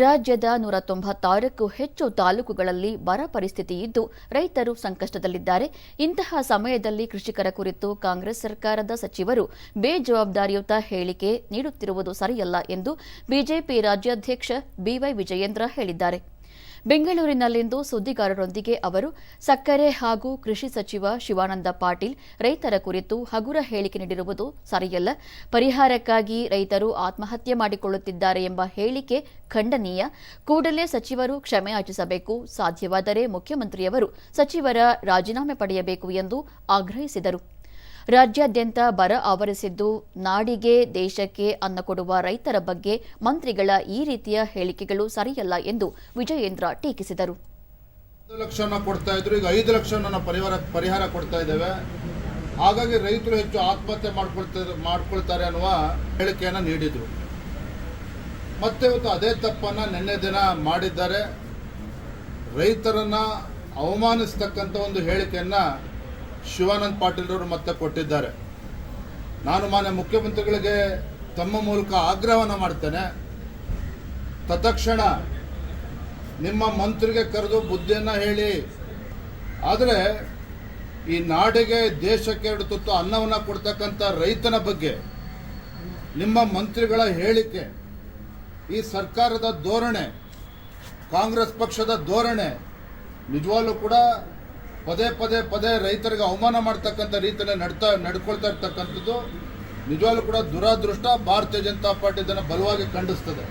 ರಾಜ್ಯದ ನೂರ ತೊಂಬತ್ತಾರಕ್ಕೂ ಹೆಚ್ಚು ತಾಲೂಕುಗಳಲ್ಲಿ ಬರ ಪರಿಸ್ಥಿತಿ ಇದ್ದು, ರೈತರು ಸಂಕಷ್ಟದಲ್ಲಿದ್ದಾರೆ. ಇಂತಹ ಸಮಯದಲ್ಲಿ ಕೃಷಿಕರ ಕುರಿತು ಕಾಂಗ್ರೆಸ್ ಸರ್ಕಾರದ ಸಚಿವರು ಬೇಜವಾಬ್ದಾರಿಯುತ ಹೇಳಿಕೆ ನೀಡುತ್ತಿರುವುದು ಸರಿಯಲ್ಲ ಎಂದು ಬಿಜೆಪಿ ರಾಜ್ಯಾಧ್ಯಕ್ಷ ಬಿವೈ ವಿಜಯೇಂದ್ರ ಹೇಳಿದ್ದಾರೆ. ಬೆಂಗಳೂರಿನಲ್ಲಿಂದು ಸುದ್ದಿಗಾರರೊಂದಿಗೆ ಅವರು, ಸಕ್ಕರೆ ಹಾಗೂ ಕೃಷಿ ಸಚಿವ ಶಿವಾನಂದ ಪಾಟೀಲ್ ರೈತರ ಕುರಿತು ಹಗುರ ಹೇಳಿಕೆ ನೀಡಿರುವುದು ಸರಿಯಲ್ಲ. ಪರಿಹಾರಕ್ಕಾಗಿ ರೈತರು ಆತ್ಮಹತ್ಯೆ ಮಾಡಿಕೊಳ್ಳುತ್ತಿದ್ದಾರೆ ಎಂಬ ಹೇಳಿಕೆ ಖಂಡನೀಯ. ಕೂಡಲೇ ಸಚಿವರು ಕ್ಷಮೆ ಯಾಚಿಸಬೇಕು. ಸಾಧ್ಯವಾದರೆ ಮುಖ್ಯಮಂತ್ರಿಯವರು ಸಚಿವರ ರಾಜೀನಾಮೆ ಪಡೆಯಬೇಕು ಎಂದು ಆಗ್ರಹಿಸಿದರು. ರಾಜ್ಯಾದ್ಯಂತ ಬರ ಆವರಿಸಿದ್ದು, ನಾಡಿಗೆ, ದೇಶಕ್ಕೆ ಅನ್ನ ಕೊಡುವ ರೈತರ ಬಗ್ಗೆ ಮಂತ್ರಿಗಳ ಈ ರೀತಿಯ ಹೇಳಿಕೆಗಳು ಸರಿಯಲ್ಲ ಎಂದು ವಿಜಯೇಂದ್ರ ಟೀಕಿಸಿದರು. ಲಕ್ಷನ ಕೊಡ್ತಾ ಇದ್ರು, ಈಗ ಐದು ಲಕ್ಷ ಪರಿಹಾರ ಪರಿಹಾರ ಕೊಡ್ತಾ ಇದ್ದೇವೆ. ಹಾಗಾಗಿ ರೈತರು ಹೆಚ್ಚು ಆತ್ಮಹತ್ಯೆ ಮಾಡ್ಕೊಳ್ತಾರೆ ಮಾಡ್ಕೊಳ್ತಾರೆ ಅನ್ನುವ ಹೇಳಿಕೆಯನ್ನು ನೀಡಿದರು. ಮತ್ತೆ ಇವತ್ತು ಅದೇ ತಪ್ಪನ್ನ ನಿನ್ನೆ ದಿನ ಮಾಡಿದ್ದಾರೆ. ರೈತರನ್ನ ಅವಮಾನಿಸ್ತಕ್ಕಂಥ ಒಂದು ಹೇಳಿಕೆಯನ್ನ ಶಿವಾನಂದ್ ಪಾಟೀಲ್ರವರು ಮತ್ತೆ ಕೊಟ್ಟಿದ್ದಾರೆ. ನಾನು ಮಾನ್ಯ ಮುಖ್ಯಮಂತ್ರಿಗಳಿಗೆ ತಮ್ಮ ಮೂಲಕ ಆಗ್ರಹವನ್ನು ಮಾಡ್ತೇನೆ. ತತ್ಕ್ಷಣ ನಿಮ್ಮ ಮಂತ್ರಿಗೆ ಕರೆದು ಬುದ್ಧಿಯನ್ನು ಹೇಳಿ. ಆದರೆ ಈ ನಾಡಿಗೆ ದೇಶಕ್ಕೆ ಎರಡು ತುತ್ತು ಅನ್ನವನ್ನು ಕೊಡ್ತಕ್ಕಂಥ ರೈತನ ಬಗ್ಗೆ ನಿಮ್ಮ ಮಂತ್ರಿಗಳ ಹೇಳಿಕೆ, ಈ ಸರ್ಕಾರದ ಧೋರಣೆ, ಕಾಂಗ್ರೆಸ್ ಪಕ್ಷದ ಧೋರಣೆ ನಿಜವಾಗ್ಲೂ ಕೂಡ ಪದೇ ಪದೇ ಪದೇ ರೈತರಿಗೆ ಅವಮಾನ ಮಾಡ್ತಕ್ಕಂಥ ರೀತಿಯಲ್ಲಿ ನಡ್ತಾ ನಡ್ಕೊಳ್ತಾ ಇರ್ತಕ್ಕಂಥದ್ದು ನಿಜವಾಗ್ಲೂ ಕೂಡ ದುರಾದೃಷ್ಟ. ಭಾರತೀಯ ಜನತಾ ಪಾರ್ಟಿ ಇದನ್ನು ಬಲವಾಗಿ ಖಂಡಿಸ್ತದೆ.